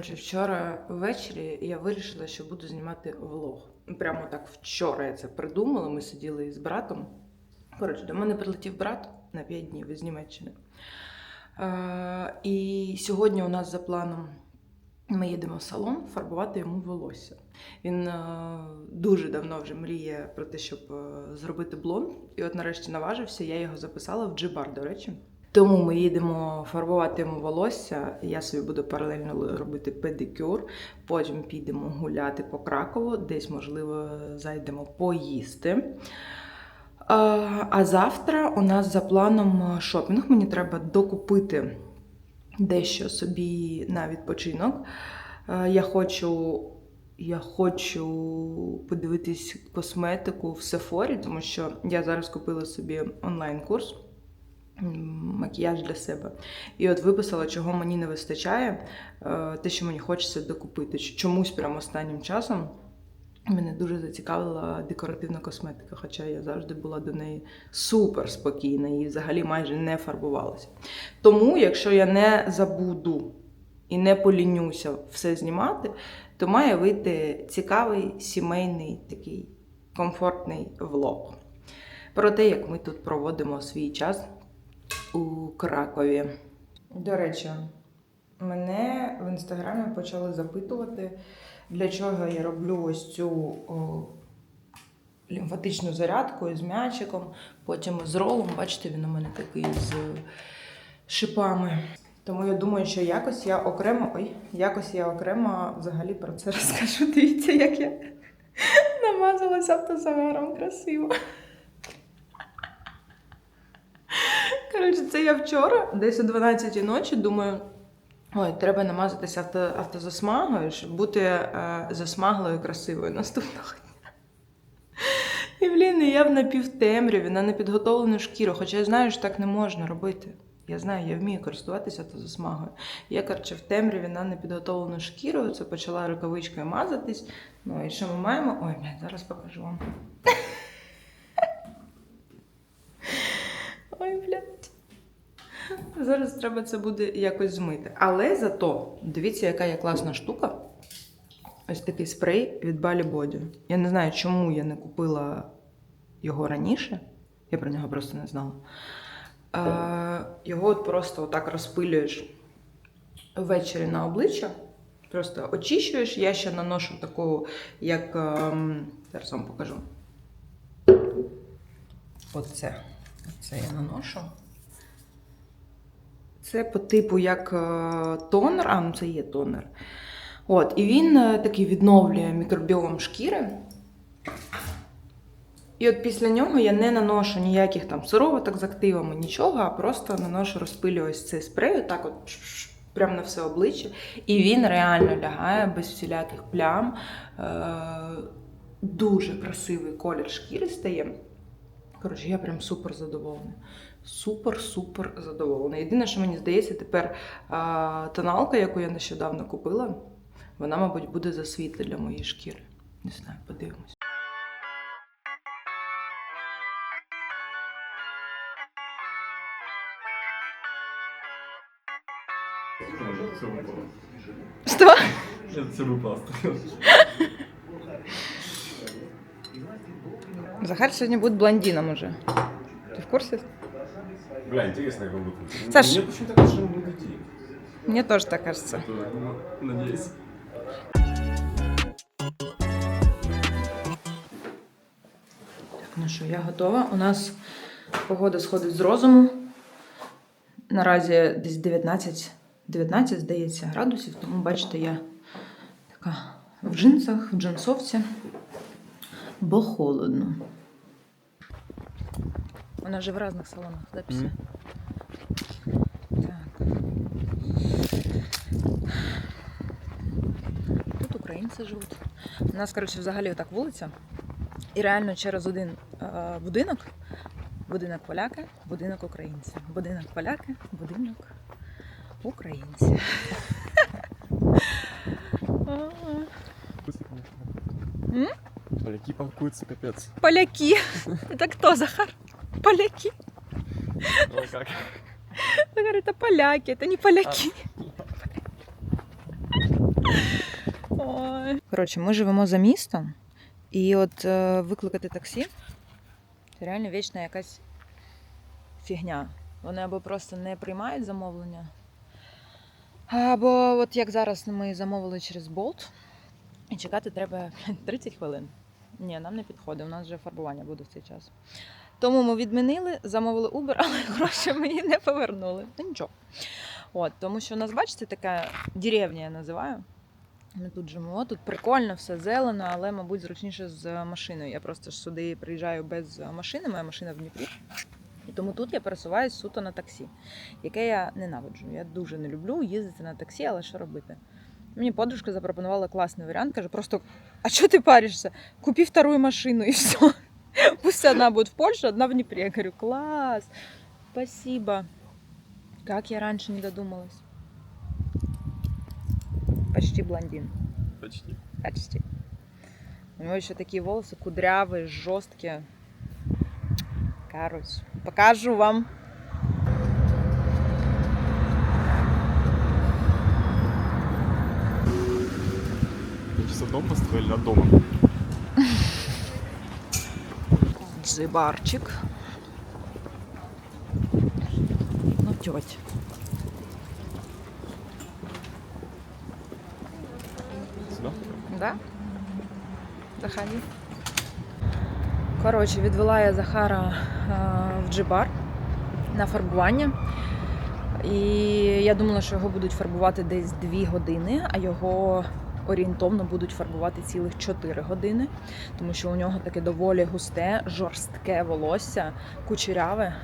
Коротше, вчора ввечері я вирішила, що буду знімати влог. Прямо так вчора я це придумала. Ми сиділи із братом. Коротше, до мене прилетів брат на 5 днів із Німеччини. Е, і сьогодні у нас за планом ми їдемо в салон фарбувати йому волосся. Він е, дуже давно вже мріє про те, щоб е, зробити блонд. І от нарешті наважився, я його записала в джибар, до речі. Тому ми їдемо фарбувати йому волосся. Я собі буду паралельно робити педикюр. Потім підемо гуляти по Кракову, десь, можливо, зайдемо поїсти. А завтра у нас за планом шопінг. Мені треба докупити дещо собі на відпочинок. Я хочу, я хочу подивитись косметику в Сефорі, тому що я зараз купила собі онлайн-курс макіяж для себе. І от виписала, чого мені не вистачає, е, те, що мені хочеться докупити. Чомусь прямо останнім часом мене дуже зацікавила декоративна косметика, хоча я завжди була до неї супер спокійна і взагалі майже не фарбувалася. Тому, якщо я не забуду і не полінюся все знімати, то має вийти цікавий сімейний такий комфортний влог про те, як ми тут проводимо свій час у Кракові. До речі, мене в інстаграмі почали запитувати, для чого я роблю ось цю о, лімфатичну зарядку з м'ячиком, потім з ролом. Бачите, він у мене такий з шипами. Тому я думаю, що якось я окремо, ой, якось я окремо взагалі про це розкажу. Дивіться, як я намазалася автозагаром красиво. Коротше, це я вчора, десь о 12 ночі, думаю. Ой, треба намазатися авто, автозасмагою, щоб бути е, засмаглою, красивою наступного дня. І, блін, я в напівтемряві, на непідготовлену шкіру, хоча я знаю, що так не можна робити. Я знаю, я вмію користуватися автозасмагою. Я, коротше, в темряві на непідготовлену шкіру, це почала рукавичкою мазатись. Ну і що ми маємо? Ой, блядь, зараз покажу вам. Ой, блядь. Зараз треба це буде якось змити. Але зато дивіться, яка є класна штука. Ось такий спрей від Bali Body. Я не знаю, чому я не купила його раніше. Я про нього просто не знала. Е, його от просто отак розпилюєш ввечері на обличчя. Просто очищуєш. Я ще наношу таку, як. ем, зараз вам покажу. Оце. Оце я наношу. Це по типу як е, тонер, а ну це є тонер. От, і він е, такий відновлює мікробіом шкіри. І от після нього я не наношу ніяких там сироваток з активами, нічого, а просто наношу розпилюю ось цей спрей, так от прямо на все обличчя. І він реально лягає без всіляких плям. Е- дуже красивий колір шкіри стає. Коротше, я прям супер задоволена. Супер-супер задоволена. Єдине, що мені здається, тепер а, тоналка, яку я нещодавно купила, вона, мабуть, буде засвітла для моєї шкіри. Не знаю, подивимось. Що? Це випало. Захар сьогодні буде блондином уже. Ти в курсі? Бля, интересно, как он будет. Саш. Мне почему-то кажется, что он идти. Мені теж так кажеться. Ну, Надеюсь. Так, ну що, я готова. У нас погода сходить з розуму. Наразі десь 19, 19, здається, градусів, тому бачите, я така в джинсах, в джинсовці, бо холодно. Вона вже в різних салонах записи. Так. Тут українці живуть. У нас, коротше, взагалі отак вулиця. І реально через один е, будинок, будинок поляки, будинок українців. Будинок поляки, будинок українців. М? Поляки паркуются, капец. Поляки. Это кто, Захар? Поляки. Ну как? Захар, это поляки, это не поляки. Ой. Коротше, ми живемо за містом, і от е, викликати таксі це реально вічна якась фігня. Вони або просто не приймають замовлення, або от як зараз ми замовили через Bolt, і чекати треба 30 хвилин. Ні, нам не підходить, у нас вже фарбування буде в цей час. Тому ми відмінили, замовили Uber, але гроші мені не повернули. Ну нічого. От, тому що у нас, бачите, така деревня я називаю. Ми тут живемо, тут прикольно, все зелено, але, мабуть, зручніше з машиною. Я просто ж сюди приїжджаю без машини, моя машина в Дніпрі. І тому тут я пересуваюсь суто на таксі, яке я ненавиджу. Я дуже не люблю їздити на таксі, але що робити? Мені подружка запропонувала класний варіант, каже, просто а що ти паришся? Купи вторую машину і все. Пусть одна будет в Польше, одна в Днепре. Я говорю, класс, спасибо. Как я раньше не додумалась. Почти блондин. Почти. Почти. У него еще такие волосы кудрявые, жесткие. Короче, покажу вам. Чисто дом построили над домом. Дзибарчик. Ну, тетя. Сюда? Да? Заходи. Коротше, відвела я Захара е, в джибар на фарбування. І я думала, що його будуть фарбувати десь 2 години, а його орієнтовно будуть фарбувати цілих 4 години, тому що у нього таке доволі густе, жорстке волосся, кучеряве.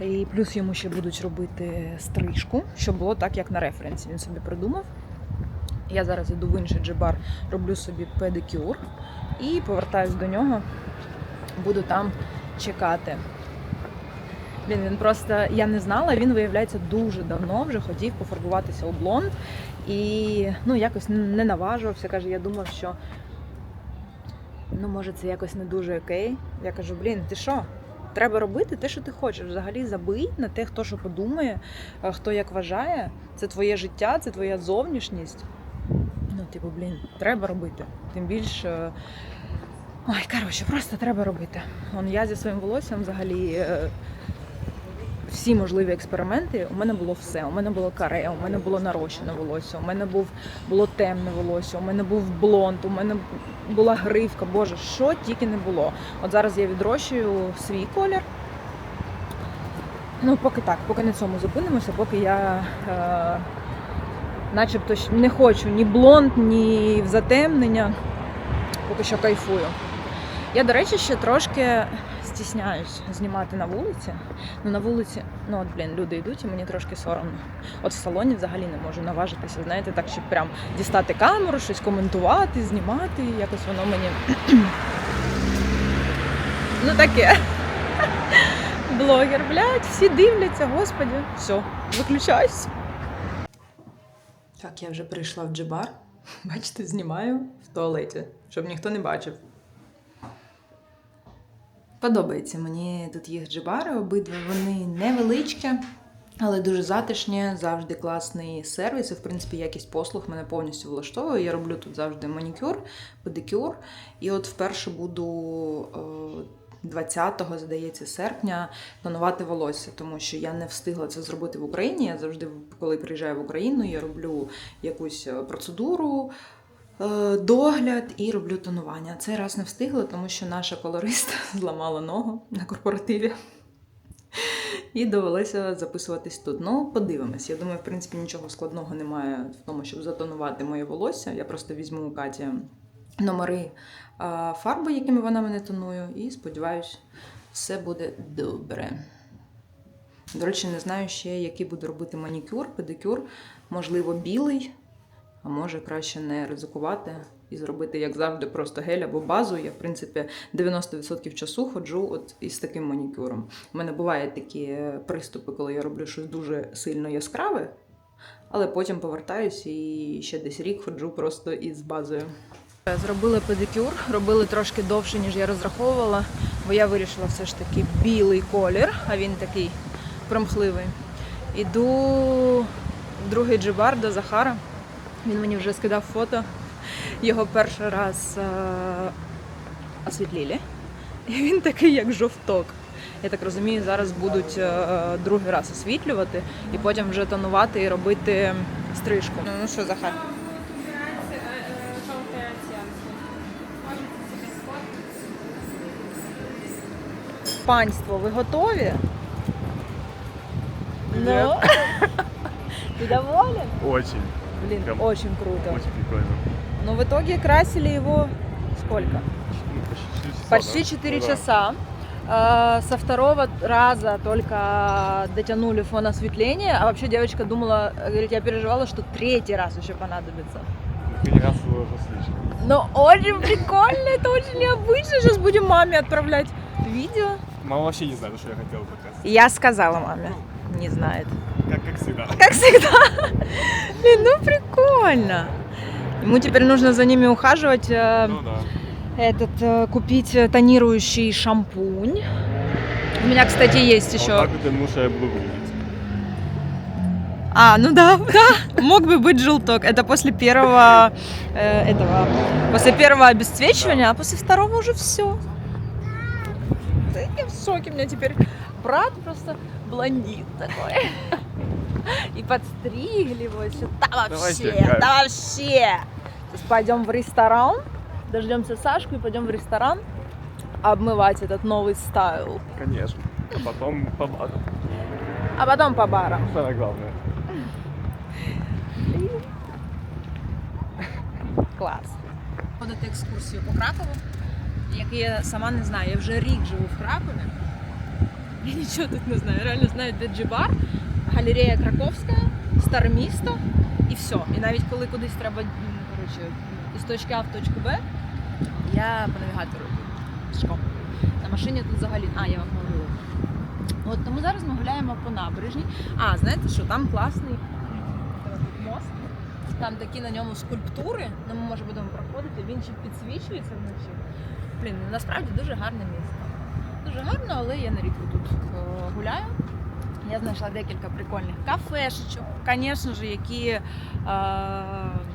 І плюс йому ще будуть робити стрижку, щоб було так, як на референсі. Він собі придумав. Я зараз іду в інший джибар, роблю собі педикюр і повертаюсь до нього. Буду там чекати. Він, він просто я не знала, він виявляється дуже давно вже хотів пофарбуватися у блонд і ну якось не наважувався. Каже, я думав, що ну може це якось не дуже окей. Я кажу, блін, ти що? Треба робити те, що ти хочеш. Взагалі забий на те, хто що подумає, хто як вважає. Це твоє життя, це твоя зовнішність. Ну, типу, блін, треба робити. Тим більше. Ой, коротше, просто треба робити. Он я зі своїм волоссям взагалі. Всі можливі експерименти. У мене було все. У мене було каре, у мене було нарощене волосся, у мене був було темне волосся, у мене був блонд, у мене була гривка. Боже, що тільки не було. От зараз я відрощую свій колір. Ну, поки так, поки на цьому зупинимося, поки я е, начебто не хочу ні блонд, ні в затемнення. Поки що кайфую. Я, до речі, ще трошки стісняюсь знімати на вулиці. Ну, на вулиці, ну от, блін, люди йдуть і мені трошки соромно. От в салоні взагалі не можу наважитися, знаєте, так, щоб прям дістати камеру, щось коментувати, знімати. Якось воно мені. ну таке. Блогер, блядь, всі дивляться, господі. Все, виключайся. Так, я вже прийшла в джибар. Бачите, знімаю в туалеті, щоб ніхто не бачив. Подобається мені тут їх джибари, обидва вони невеличкі, але дуже затишні, завжди класний сервіс. І, в принципі, якість послуг мене повністю влаштовує. Я роблю тут завжди манікюр, педикюр. І от вперше буду. е, 20-го, здається, серпня тонувати волосся, тому що я не встигла це зробити в Україні. Я завжди, коли приїжджаю в Україну, я роблю якусь е, процедуру, е, догляд і роблю тонування. Цей раз не встигла, тому що наша колорист зламала ногу на корпоративі. І довелося записуватись тут. Ну, подивимось. Я думаю, в принципі, нічого складного немає в тому, щоб затонувати моє волосся. Я просто візьму у Каті номери фарби, якими вона мене тонує, і сподіваюсь, все буде добре. До речі, не знаю ще, який буду робити манікюр, педикюр, можливо, білий, а може краще не ризикувати і зробити, як завжди, просто гель або базу. Я, в принципі, 90% часу ходжу от із таким манікюром. У мене бувають такі е, приступи, коли я роблю щось дуже сильно яскраве, але потім повертаюсь і ще десь рік ходжу просто із базою. Зробили педикюр, робили трошки довше, ніж я розраховувала, бо я вирішила все ж таки білий колір, а він такий примхливий. Іду в другий джибар до Захара. Він мені вже скидав фото. його перший раз е, освітлили. І він такий, як жовток. Я так розумію, зараз будуть е, другий раз освітлювати і потім вже тонувати і робити стрижку. Ну, ну що, Захар? Панство, ви готові? Ну? Ти доволен? Очень, Блин, Прям очень круто. очень прикольно. Но в итоге красили его сколько? Почти 4 часа, Почти да? 4 Ну да. часа. Э, Со второго раза только дотянули фон осветления, а вообще девочка думала, говорит, я переживала, что третий раз еще понадобится. Ну, Три раза уже слишком. Но очень прикольно, это очень необычно. Сейчас будем маме отправлять видео. Мама вообще не знает, что я хотел показать. Я сказала маме, не знает. Как, всегда. Как всегда. Блин, ну прикольно. Ему теперь нужно за ними ухаживать. э, Ну да. этот э, купить э, тонирующий шампунь. У меня, кстати, есть еще. Вот так вот буду выглядеть. А, ну да, да, мог бы быть желток. Это после первого э, этого, после первого обесцвечивания, а после второго уже все. Я в шоке, у меня теперь брат просто блондин такой. И подстригли его еще. Да Давайте, вообще, кайф. да вообще. Сейчас пойдем в ресторан, дождемся Сашку и пойдем в ресторан обмывать этот новый стайл. Конечно. А потом по бару. А потом по барам. Самое главное. Клас. Ходити екскурсію по Кракову, як я сама не знаю, я вже рік живу в Кракові. Я нічого тут не знаю. Реально знаю, де Джибар, галерея Краковська, старе місто і все. І навіть коли кудись треба коротше, із точки А в точку Б, я по навігатору пішком. На машині тут взагалі. А, я вам говорила. От тому зараз ми гуляємо по набережній. А, знаєте що, там класний мост. Там такі на ньому скульптури, ну ми може будемо проходити, він ще підсвічується вночі. Блін, ну, насправді дуже гарне. Дуже гарно, але я нерідко тут е, гуляю. Я знайшла декілька прикольних кафешечок, звісно ж, які е,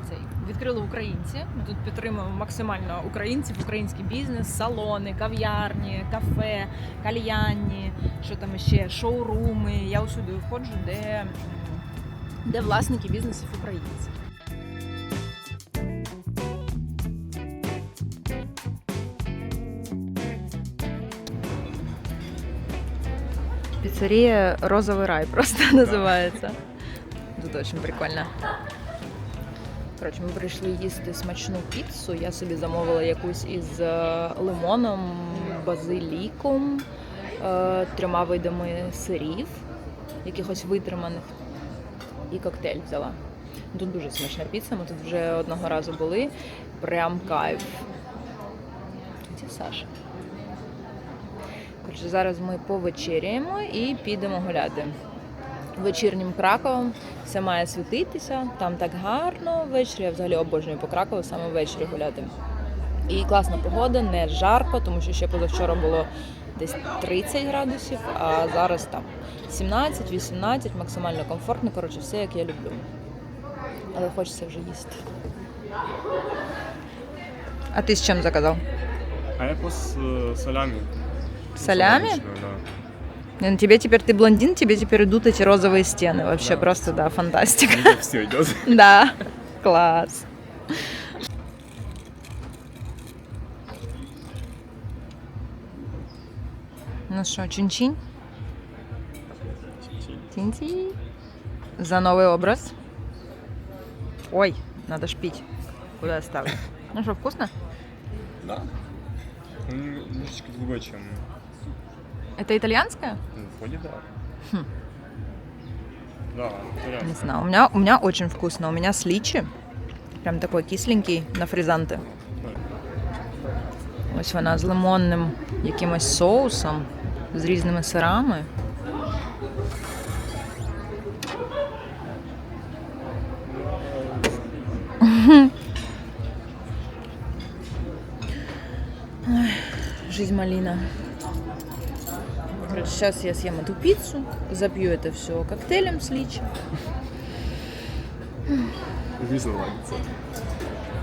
цей, відкрили українці. Ми тут підтримуємо максимально українців, український бізнес, салони, кав'ярні, кафе, кальянні, що там ще, шоуруми. Я усюди входжу, де, де власники бізнесів українці. Пиццерия Розовый рай просто називається. Тут дуже прикольно. Коротше, ми прийшли їсти смачну піцу. Я собі замовила якусь із е, лимоном, базиліком, е, трьома видами сирів, якихось витриманих, і коктейль взяла. Тут дуже смачна піца, ми тут вже одного разу були. Прям кайф. Це Саша. Коротше, зараз ми повечеряємо і підемо гуляти. Вечірнім Краковом все має світитися, там так гарно ввечері. Я взагалі обожнюю по Кракову саме ввечері гуляти. І класна погода, не жарко, тому що ще позавчора було десь 30 градусів, а зараз там 17-18, максимально комфортно. Коротше, все як я люблю. Але хочеться вже їсти. А ти з чим заказав? А я просто э, солями. Ну, тебе теперь ты блондин, тебе теперь идут эти розовые стены. Вообще Да. просто, да, фантастика. Все идет. Да, класс. Ну что, чин-чин? Тинь-тинь. За новый образ. Ой, надо ж пить. Куда я ставлю? Ну что, вкусно? Да. Ну, Немножечко другой, чем Это итальянское? ну, вроде да. Хм. Да, Не знаю. У меня, у меня очень вкусно. У меня с личи. Прям такой кисленький на фризанти. Ось вона з лимонним якимось соусом, з різними сирами. Ой, жизнь малина Короче, сейчас я съем эту пиццу, запью это все коктейлем с личи. Вкусно нравится.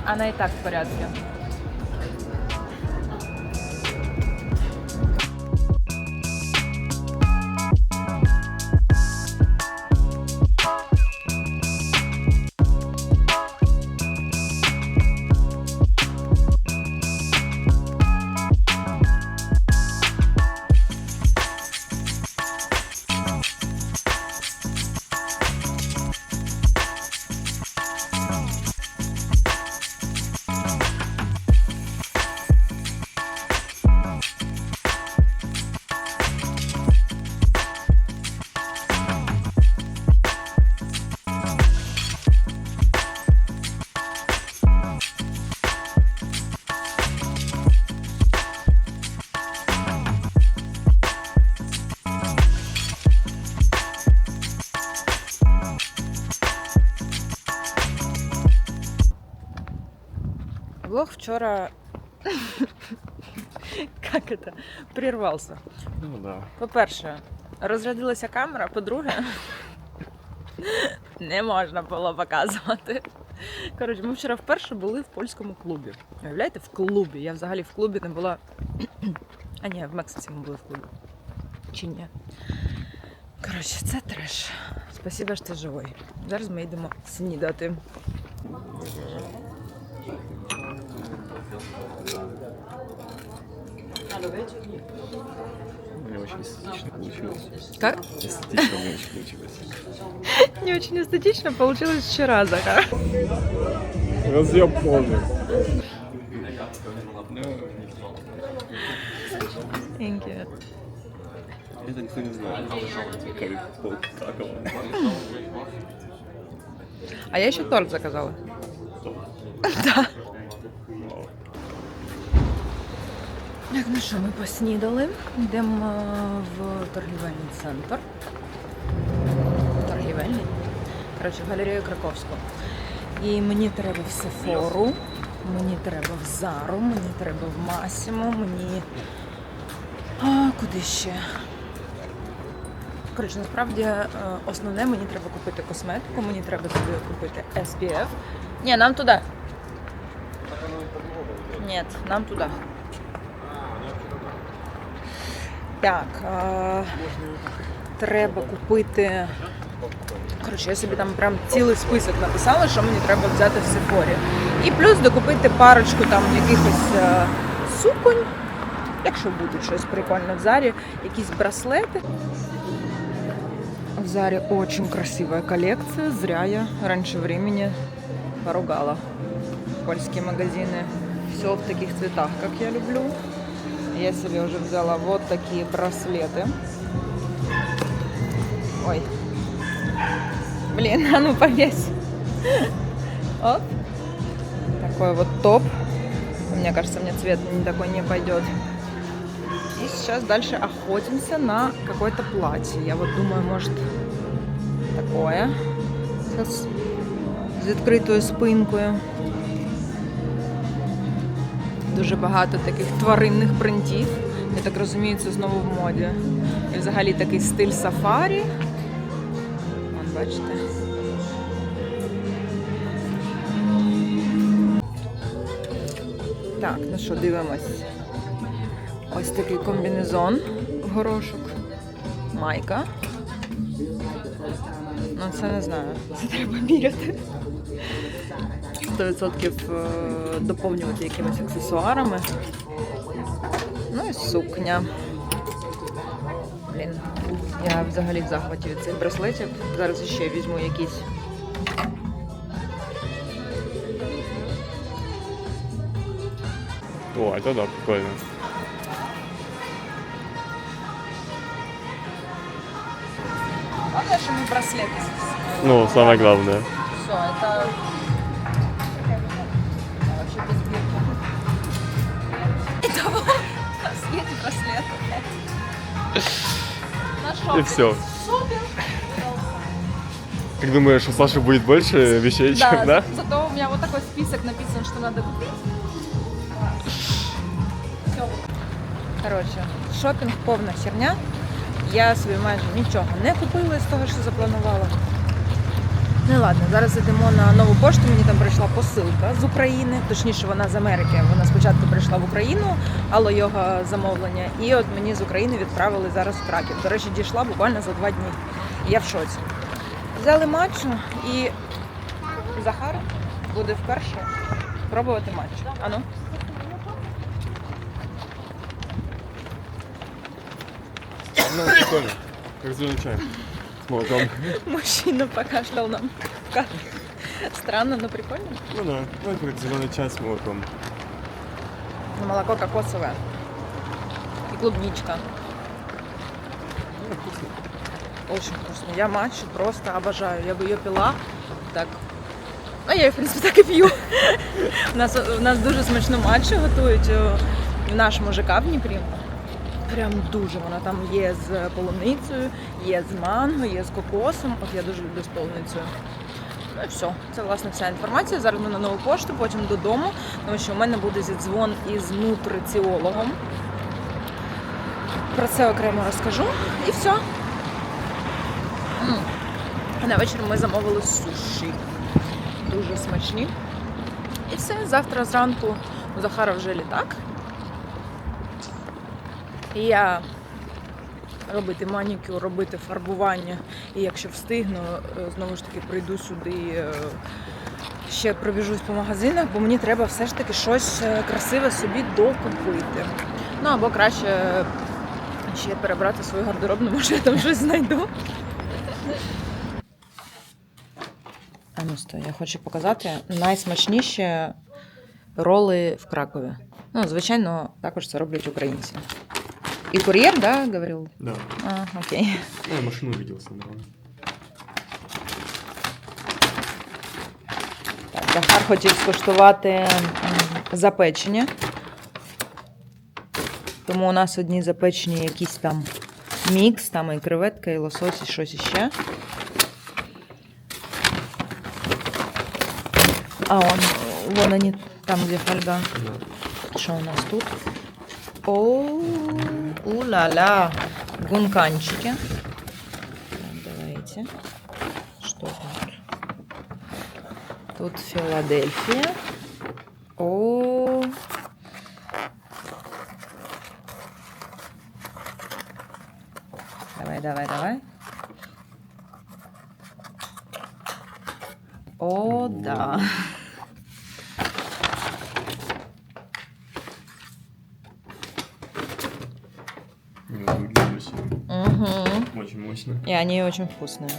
Она и так в порядке. Вчера... Как это? Прервался. Ну да. По-перше, розрядилася камера, по-друге, не можна було показувати. Коротше, ми вчора вперше були в польському клубі. Уявляєте, в клубі. Я взагалі в клубі не була. А ні, в Мексиці ми були в клубі. Чи ні? Коротше, це треш. Спасибо, що ти живий. Зараз ми йдемо снідати. Меня очень эстетично получилось. Как? Эстетично очень получилось. Не очень эстетично получилось вчера, Захар. Разъем полный. Thank you. Это никто не знает. А я ще торт заказала. Так, ну що, ми поснідали. Йдемо в торгівельний центр. Торгівельний. Коротше, в галерею Краковську. І мені треба в Сефору, мені треба в Зару, мені треба в Масімо, мені. А, куди ще? Коротше, насправді е, основне мені треба купити косметику, мені треба собі купити SPF. Ні, нам туди. Ні, нам туди. Так, е, треба купити. Коротше, я собі там прям цілий список написала, що мені треба взяти в Сефорі. І плюс докупити парочку там якихось е, суконь, якщо буде щось прикольне в зарі, якісь браслети. В Заре очень красивая коллекция. Зря я раньше времени поругала польские магазины. Все в таких цветах, как я люблю. Я себе уже взяла вот такие браслеты. Ой. Блин, а ну повесь. Оп. Такой вот топ. Мне кажется, мне цвет не такой не пойдет. И сейчас дальше охотимся на какое-то платье. Я вот думаю, может, такое. З відкритою спинкою. Дуже багато таких тваринних принтів. Я так розумію, це знову в моді. І взагалі такий стиль сафарі. Вон, бачите. Так, ну що, дивимось. Ось такий комбінезон в горошок. Майка. Ну, це не знаю. Це треба міряти. 100% е, доповнювати якимись аксесуарами. Ну і сукня. Блін. Я взагалі в захваті від цих браслетів. Зараз ще візьму якісь. О, это да, прикольно. Главное, ми браслети. Ну, самое главное. Все, это... И все. Как думаешь, у Саши будет больше вещей, чем, да? зато у меня вот такой список написан, что надо купить. Коротше, шопінг повна херня. Я собі майже нічого не купила з того, що запланувала. Ну ладно, зараз йдемо на нову пошту. Мені там прийшла посилка з України, точніше, вона з Америки. Вона спочатку прийшла в Україну, але його замовлення. І от мені з України відправили зараз в Краків. До речі, дійшла буквально за два дні. Я в шоці. Взяли матчу і Захар буде вперше пробувати матч. Ану. Ну, прикольно. Как чай. С молоком. Мужчина покашлял нам. Как? Странно, но прикольно. Ну да, ну это как зеленый чай с молоком. Ну, Молоко кокосовое. И клубничка. Очень вкусно. Я матчу просто обожаю. Я бы ее пила так. А я її, в принципі, так і п'ю. У нас, у нас дуже смачну матчу готують е, в нашому ЖК в Дніпрі. Прям дуже вона там є з полуницею, є з манго, є з кокосом. От я дуже люблю з полуницею. Ну і все. Це власне вся інформація. Зараз ми на нову пошту, потім додому, тому що у мене буде зідзвон із нутриціологом. Про це окремо розкажу. І все. На вечір ми замовили суші. Дуже смачні. І все, завтра зранку у Захара вже літак. Я робити манікюр, робити фарбування. І якщо встигну, е, знову ж таки прийду сюди. е, Ще пробіжусь по магазинах, бо мені треба все ж таки щось е, красиве собі докупити. Ну або краще ще перебрати свою гардеробну, може я там щось знайду. А ну стой, я хочу показати найсмачніші роли в Кракові. Ну, звичайно, також це роблять українці. І кур'єр, да, говорив? Да. А, окей. Ну, я машину видел с дорогой. Так, Захар хотів скуштувати м, запечення. Тому у нас одні запечені якісь там мікс, там і креветка, і лосось, і щось іще. А он, вон они, там, где фольга. Да. Що у нас тут? О, у-ла-ла. Гунканчики. Давайте. Что тут? Тут Филадельфия. О. Ну, вообще Угу. очень мощно. И они очень вкусные.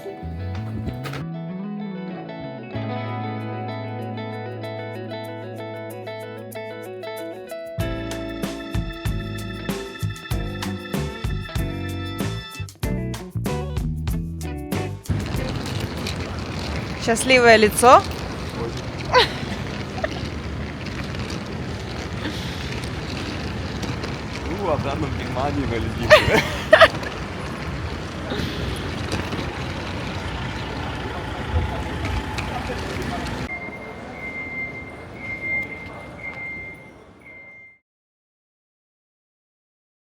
Счастливое лицо. Ну, на Германии, Мальдивы.